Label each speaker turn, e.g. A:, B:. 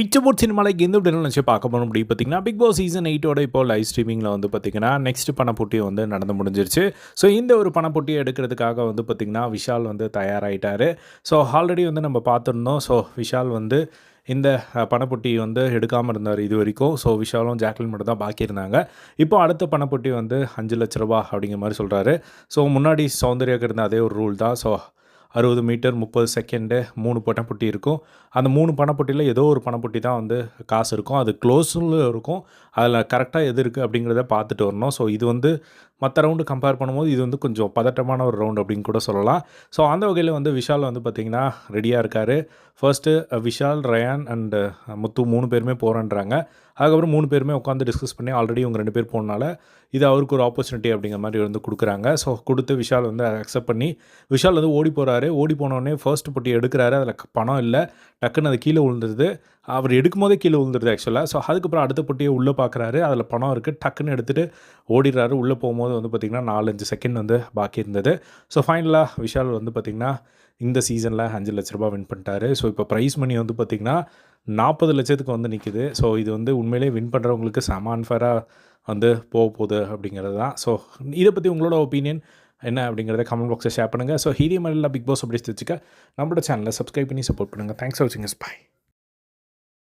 A: இச்சபோட் சினிமாலைக்கு எந்த விட நினச்சி பார்க்க போகணும் அப்படி பார்த்தீங்கன்னா பிக் பாஸ் சீசன் எயிட்டோட இப்போ லைவ் ஸ்ட்ரீமிங்கில் வந்து பார்த்தீங்கன்னா நெக்ஸ்ட் பணப்போட்டி வந்து நடந்து முடிஞ்சிருச்சு. ஸோ இந்த ஒரு பணப்போட்டியை எடுக்கிறதுக்காக வந்து பார்த்திங்கன்னா விஷால் வந்து தயாராகிட்டார் ஸோ ஆல்ரெடி வந்து நம்ம பார்த்துருந்தோம். ஸோ விஷால் வந்து இந்த பணப்பொட்டி வந்து எடுக்காமல் இருந்தார் இது வரைக்கும். ஸோ விஷாலும் ஜாக்லின் மட்டும் தான் பாக்கி இருந்தாங்க. இப்போ அடுத்த பணப்பொட்டி வந்து அஞ்சு லட்ச ரூபா அப்படிங்கிற மாதிரி சொல்கிறாரு ஸோ முன்னாடி சௌந்தர்யாவுக்கு இருந்த அதே ஒரு ரூல் தான். ஸோ அறுபது மீட்டர் முப்பது செகண்டு மூணு பணப்பொட்டி இருக்கும். அந்த மூணு பணப்பொட்டியில் ஏதோ ஒரு பணப்பொட்டி தான் வந்து காசு இருக்கும். அது க்ளோஸில் இருக்கும். அதில் கரெக்டாக எது இருக்குது அப்படிங்கிறத பார்த்துட்டு வரணும். ஸோ இது வந்து மற்ற ரவுண்டு கம்பேர் பண்ணும்போது இது வந்து கொஞ்சம் பதட்டமான ஒரு ரவுண்டு அப்படின்னு கூட சொல்லலாம். ஸோ அந்த வகையில் வந்து விஷால் வந்து பார்த்திங்கன்னா ரெடியாக இருக்கார். ஃபர்ஸ்ட்டு விஷால் ரயான் அண்டு முத்து மூணு பேருமே போகிறேன்றாங்க அதுக்கப்புறம் மூணு பேருமே உட்காந்து டிஸ்கஸ் பண்ணி ஆல்ரெடி இவங்க ரெண்டு பேர் போனால இது அவருக்கு ஒரு ஆப்பர்ச்சுனிட்டி அப்படிங்கிற மாதிரி வந்து கொடுக்குறாங்க. ஸோ கொடுத்து விஷால் வந்து அக்செப்ட் பண்ணி விஷால் வந்து ஓடி போகிறாரு ஓடி போனோடனே ஃபர்ஸ்ட் பொட்டி எடுக்கிறாரு. அதில் பணம் இல்லை. டக்குன்னு அது கீழே விழுந்துருது. அவர் எடுக்கும் போதே கீழே விழுந்துருது ஆக்சுவலாக ஸோ அதுக்கப்புறம் அடுத்த பொட்டியை உள்ளே பார்க்குறாரு அதில் பணம் இருக்குது டக்குன்னு எடுத்துகிட்டு ஓடிடுறாரு. உள்ளே போகும்போது வந்து பார்த்திங்கன்னா நாலஞ்சு செகண்ட் வந்து பாக்கி இருந்தது. ஸோ ஃபைனலாக விஷால் வந்து பார்த்திங்கன்னா இந்த சீசனில் அஞ்சு லட்ச ரூபாய் வின் பண்ணிட்டாரு. ஸோ இப்போ ப்ரைஸ் மணி வந்து பார்த்திங்கன்னா நாற்பது லட்சத்துக்கு வந்து நிற்கிது ஸோ இது வந்து உண்மையிலே வின் பண்ணுறவங்களுக்கு செம அன்ஃபேராக வந்து போக போகுது அப்படிங்கிறது தான். ஸோ இதை பற்றி உங்களோட ஒப்பீனியன் என்ன அப்படிங்கிறத கமெண்ட் பாக்ஸில் ஷேர் பண்ணுங்கள் ஸோ ஹீரிய பிக் பாஸ் அப்படி வச்சுக்க நம்மளோட சேனலை சப்ஸ்கிரைப் பண்ணி சப்போர்ட் பண்ணுங்கள் தேங்க்ஸ் ஃபார் வாட்சிங் பை